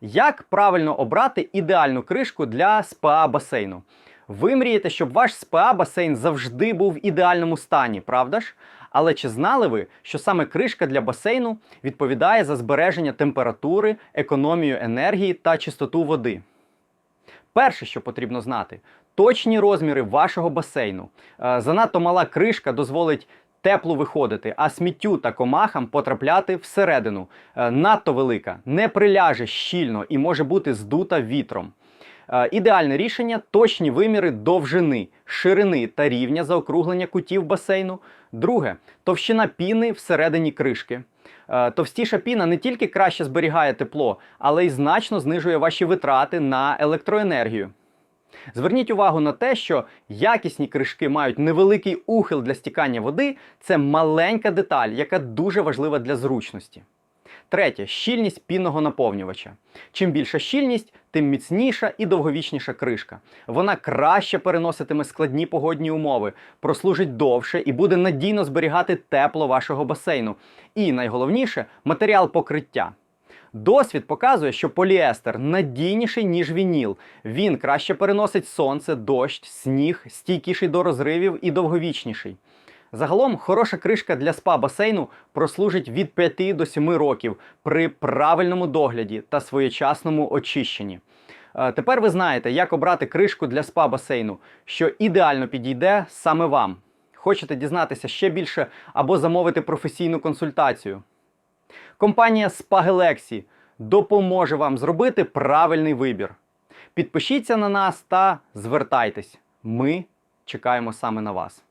Як правильно обрати ідеальну кришку для СПА басейну? Ви мрієте, щоб ваш СПА басейн завжди був в ідеальному стані, правда ж? Але чи знали ви, що саме кришка для басейну відповідає за збереження температури, економію енергії та чистоту води? Перше, що потрібно знати, точні розміри вашого басейну. Е, Занадто мала кришка дозволить тепло виходити, а сміттю та комахам потрапляти всередину. Е, Надто велика, не приляже щільно і може бути здута вітром. Е, Ідеальне рішення точні виміри довжини, ширини та рівня заокруглення кутів басейну. Друге товщина піни всередині кришки. Е, Товстіша піна не тільки краще зберігає тепло, але й значно знижує ваші витрати на електроенергію. Зверніть увагу на те, що якісні кришки мають невеликий ухил для стікання води. Це маленька деталь, яка дуже важлива для зручності. Третє щільність пінного наповнювача. Чим більша щільність, тим міцніша і довговічніша кришка. Вона краще переноситиме складні погодні умови, прослужить довше і буде надійно зберігати тепло вашого басейну. І найголовніше матеріал покриття. Досвід показує, що поліестер надійніший, ніж вініл. Він краще переносить сонце, дощ, сніг, стійкіший до розривів і довговічніший. Загалом хороша кришка для спа басейну прослужить від 5 до 7 років при правильному догляді та своєчасному очищенні. Е, Тепер ви знаєте, як обрати кришку для спа басейну, що ідеально підійде саме вам. Хочете дізнатися ще більше або замовити професійну консультацію? Компанія Spaghelexi допоможе вам зробити правильний вибір. Підпишіться на нас та звертайтесь. Ми чекаємо саме на вас.